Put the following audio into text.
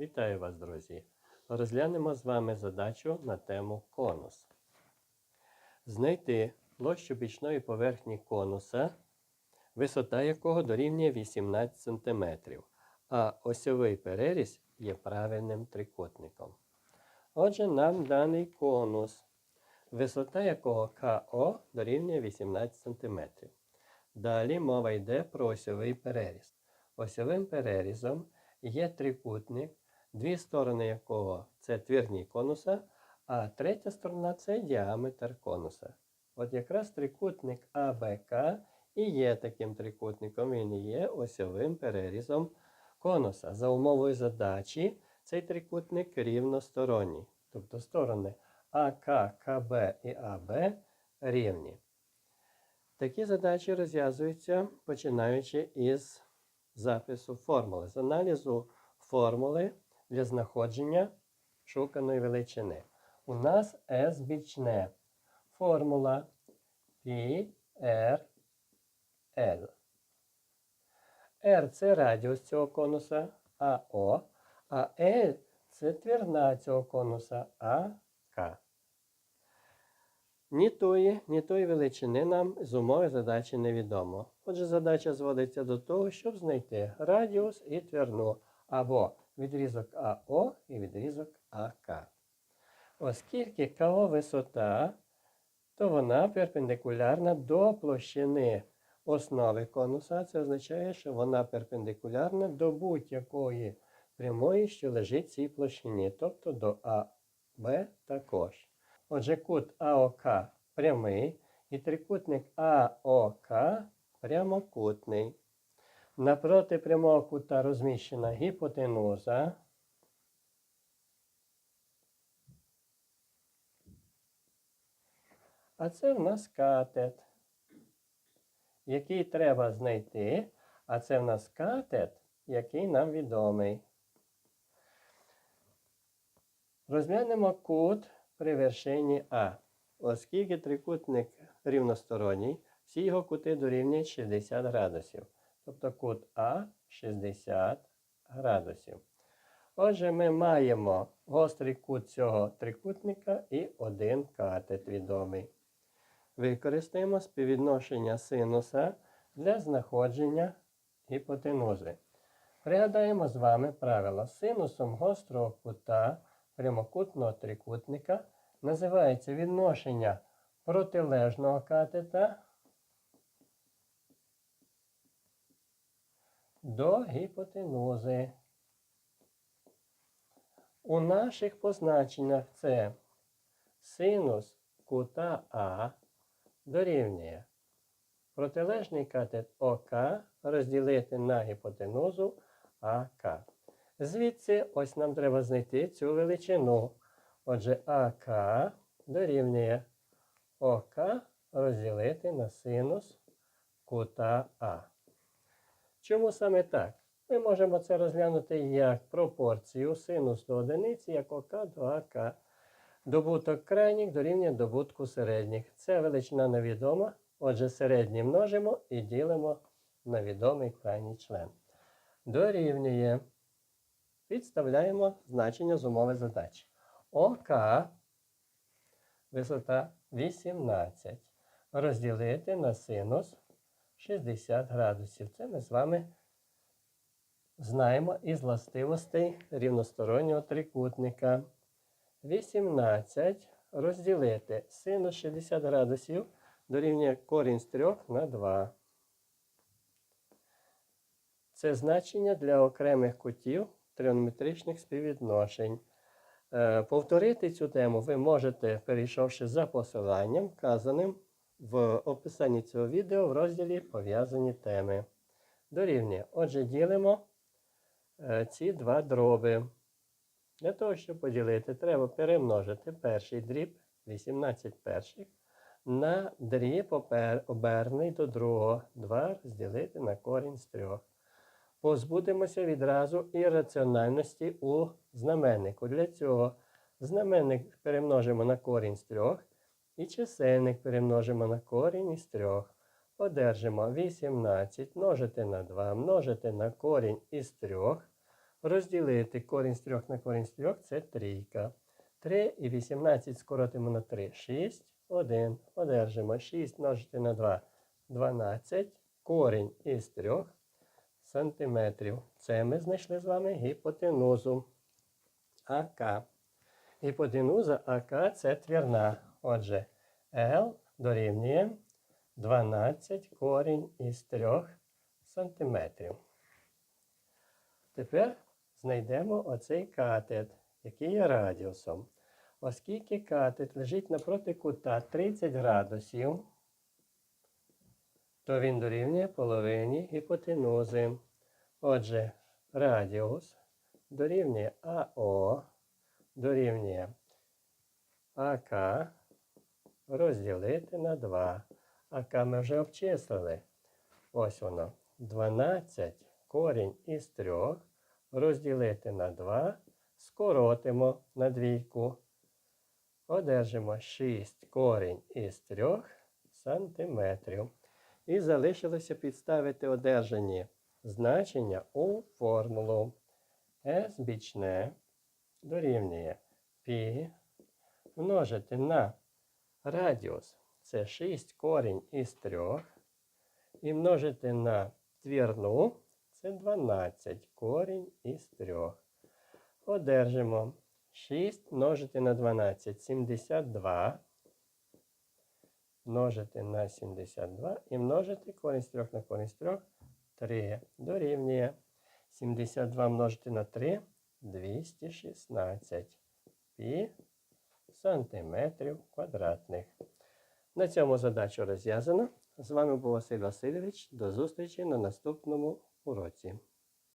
Вітаю вас, друзі! Розглянемо з вами задачу на тему конус. Знайти площу бічної поверхні конуса, висота якого дорівнює 18 см, а осьовий переріз є правильним трикутником. Отже, нам даний конус, висота якого КО дорівнює 18 см. Далі мова йде про осьовий переріз. Осьовим перерізом є трикутник, дві сторони якого це твірні конуса, а третя сторона це діаметр конуса. От якраз трикутник АБК і є таким трикутником, він є осьовим перерізом конуса. За умовою задачі цей трикутник рівносторонній. Тобто сторони АК, КБ і АБ рівні. Такі задачі розв'язуються починаючи із запису формули, з аналізу формули для знаходження шуканої величини. У нас S бічне. Формула P, R, L. R це радіус цього конуса АО, а L це твірна цього конуса АК. Ні тої, ні тої величини нам з умови задачі невідомо. Отже, задача зводиться до того, щоб знайти радіус і твірну, або відрізок АО і відрізок АК. Оскільки КО висота, то вона перпендикулярна до площини основи конуса. Це означає, що вона перпендикулярна до будь-якої прямої, що лежить в цій площині, тобто до АБ також. Отже, кут АОК прямий і трикутник АОК прямокутний. Напроти прямого кута розміщена гіпотенуза. А це в нас катет, який треба знайти. А це в нас катет, який нам відомий. Розглянемо кут при вершині А. Оскільки трикутник рівносторонній, всі його кути дорівнюють 60 градусів. Тобто кут А 60 градусів. Отже, ми маємо гострий кут цього трикутника і один катет відомий. Використаємо співвідношення синуса для знаходження гіпотенузи. Пригадаємо з вами правило. Синусом гострого кута прямокутного трикутника називається відношення протилежного катета до гіпотенузи. У наших позначеннях це синус кута А дорівнює протилежний катет ОК розділити на гіпотенузу АК. Звідси ось нам треба знайти цю величину. Отже, АК дорівнює ОК розділити на синус кута А. Чому саме так? Ми можемо це розглянути як пропорцію синус до одиниці, як ОК до АК. Добуток крайніх дорівнює добутку середніх. Це величина невідома. Отже, середні множимо і ділимо на відомий крайній член. Дорівнює. Підставляємо значення з умови задачі. ОК висота 18. Розділити на синус 60 градусів. Це ми з вами знаємо із властивостей рівностороннього трикутника. 18 розділити синус 60 градусів дорівнює корінь з 3 на 2. Це значення для окремих кутів тригонометричних співвідношень. Е, Повторити цю тему ви можете, перейшовши за посиланням, вказаним в описанні цього відео в розділі Пов'язані теми. Дорівнює. Отже, ділимо е, ці два дроби. Для того, щоб поділити, треба перемножити перший дріб 18 перших на дріб оберний до другого. 2 розділити на корінь з 3. Позбудемося відразу ірраціональності у знаменнику. Для цього знаменник перемножимо на корінь з 3 і чисельник перемножимо на корінь із 3. Одержимо 18 множити на 2 множити на корінь із 3 Розділити корінь з 3 на корінь з 3 це трійка. 3 і 18 скоротимо на 3. 6, 1. Одержимо 6 множити на 2. 12. Корінь із 3 сантиметрів. Це ми знайшли з вами гіпотенузу АК. Гіпотенуза АК це твірна. Отже, L дорівнює 12 корінь із 3 сантиметрів. Тепер знайдемо оцей катет, який є радіусом. Оскільки катет лежить напроти кута 30 градусів, то він дорівнює половині гіпотенузи. Отже, радіус дорівнює АО, дорівнює АК розділити на 2. АК ми вже обчислили. Ось воно. 12 корінь із 3 розділити на 2, скоротимо на двійку. Одержимо 6 корінь із 3 сантиметрів. І залишилося підставити одержані значення у формулу. S бічне дорівнює π множити на радіус. Це 6 корінь із 3. І множити на твірну це 12 корінь із 3. Одержимо 6 множити на 12 72. Множити на 72 і множити корінь з 3 на корінь з 3 3 дорівнює 72 множити на 3 216 пі сантиметрів квадратних. На цьому задачу розв'язано. З вами був Василь Васильович. До зустрічі на наступному уроці.